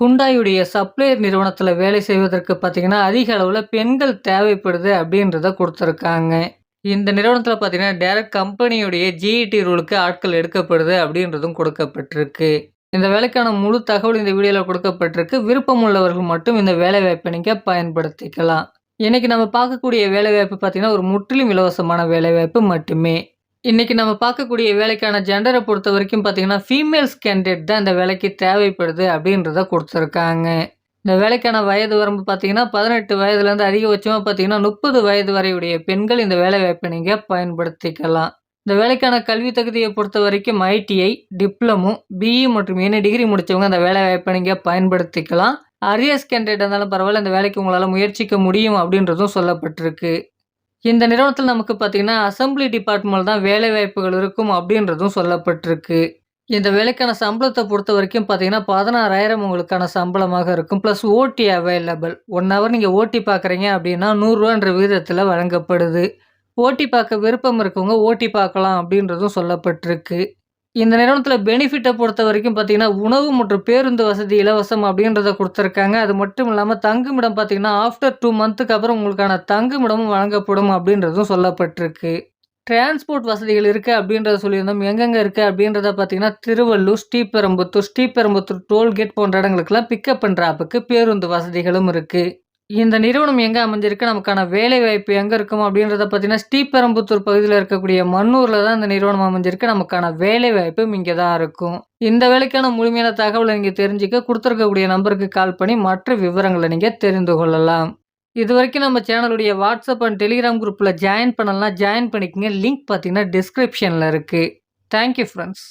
ஹுண்டாயுடைய supplier நிறுவனத்தில் வேலை செய்வதற்கு பார்த்தீங்கன்னா அதிக அளவில் பெண்கள் தேவைப்படுது அப்படின்றத கொடுத்துருக்காங்க. இந்த நிறுவனத்தில் பார்த்தீங்கன்னா டேரக்ட் கம்பெனியுடைய ஜிஇடி ரூலுக்கு ஆட்கள் எடுக்கப்படுது அப்படின்றதும் கொடுக்கப்பட்டிருக்கு. இந்த வேலைக்கான முழு தகவல் இந்த வீடியோவில் கொடுக்கப்பட்டிருக்கு. விருப்பம் உள்ளவர்கள் மட்டும் இந்த வேலை வாய்ப்பை நீங்கள் பயன்படுத்திக்கலாம். இன்னைக்கு நம்ம பார்க்கக்கூடிய வேலை வாய்ப்பு பார்த்தீங்கன்னா ஒரு முற்றிலும் இலவசமான வேலை வாய்ப்பு மட்டுமே. இன்றைக்கி நம்ம பார்க்கக்கூடிய வேலைக்கான ஜெண்டரை பொறுத்த வரைக்கும் பார்த்தீங்கன்னா ஃபீமேல்ஸ் கேண்டிடேட் தான் இந்த வேலைக்கு தேவைப்படுது அப்படின்றத கொடுத்துருக்காங்க. இந்த வேலைக்கான வயது வரம்பு பார்த்தீங்கன்னா பதினெட்டு வயதுலேருந்து அதிகபட்சமாக பார்த்தீங்கன்னா முப்பது வயது வரையுடைய பெண்கள் இந்த வேலை வாய்ப்பை நீங்கள் பயன்படுத்திக்கலாம். இந்த வேலைக்கான கல்வி தகுதியை பொறுத்த வரைக்கும் ஐடிஐ டிப்ளமோ பிஇ மற்றும் என்ன டிகிரி முடித்தவங்க அந்த வேலை வாய்ப்பை நீங்கள் பயன்படுத்திக்கலாம். அரியர்ஸ் கேண்டிடேட் இருந்தாலும் பரவாயில்ல இந்த வேலைக்கு உங்களால் முயற்சிக்க முடியும் அப்படின்றதும் சொல்லப்பட்டிருக்கு. இந்த நிறுவனத்தில் நமக்கு பார்த்தீங்கன்னா அசம்பிளி டிபார்ட்மெண்ட் தான் வேலை வாய்ப்புகள் இருக்கும் அப்படின்றதும் சொல்லப்பட்டிருக்கு. இந்த வேலைக்கான சம்பளத்தை பொறுத்த வரைக்கும் பார்த்தீங்கன்னா பதினாறாயிரம் உங்களுக்கான சம்பளமாக இருக்கும். ப்ளஸ் ஓடி அவைலபிள் ஒன் ஹவர் நீங்கள் ஓட்டி பார்க்குறீங்க அப்படின்னா நூறுரூவான்ற விகிதத்தில் வழங்கப்படுது. ஓட்டி பார்க்க விருப்பம் இருக்கவங்க ஓட்டி பார்க்கலாம் அப்படின்றதும் சொல்லப்பட்டிருக்கு. இந்த நிறுவனத்தில் பெனிஃபிட்டை பொறுத்த வரைக்கும் பார்த்தீங்கன்னா உணவு மற்றும் பேருந்து வசதி இலவசம் அப்படின்றத கொடுத்துருக்காங்க. அது மட்டும் இல்லாமல் தங்குமிடம் பார்த்தீங்கன்னா ஆஃப்டர் டூ மந்த்துக்கு அப்புறம் உங்களுக்கான தங்குமிடமும் வழங்கப்படும் அப்படின்றதும் சொல்லப்பட்டிருக்கு. டிரான்ஸ்போர்ட் வசதிகள் இருக்குது அப்படின்றத சொல்லியிருந்தோம். எங்கெங்கே இருக்குது அப்படின்றத பார்த்தீங்கன்னா திருவள்ளூர் ஸ்ரீபெரும்புத்தூர் ஸ்ரீபெரும்புத்தூர் டோல்கேட் போன்ற இடங்களுக்கெல்லாம் பிக்கப் பண்ணுற ஆப்புக்கு பேருந்து வசதிகளும் இருக்குது இந்த நிறுவனம் எங்கே அமைஞ்சிருக்கு? நமக்கான வேலை வாய்ப்பு எங்கே இருக்கும் அப்படின்றத பார்த்தீங்கன்னா ஸ்ரீபெரும்புத்தூர் பகுதியில் இருக்கக்கூடிய மண்ணூரில் தான் இந்த நிறுவனம் அமைஞ்சிருக்கு. நமக்கான வேலை வாய்ப்பும் இங்கே தான் இருக்கும். இந்த வேலைக்கான முழுமையான தகவலை நீங்கள் தெரிஞ்சுக்க கொடுத்துருக்கக்கூடிய நம்பருக்கு கால் பண்ணி மற்ற விவரங்களை நீங்கள் தெரிந்து கொள்ளலாம். இது வரைக்கும் நம்ம சேனலுடைய வாட்ஸ்அப் அண்ட் டெலிகிராம் குரூப்பில் ஜாயின் பண்ணலாம். ஜாயின் பண்ணிக்கங்க. லிங்க் பார்த்தீங்கன்னா டிஸ்கிரிப்ஷனில் இருக்குது தேங்க்யூ ஃப்ரெண்ட்ஸ்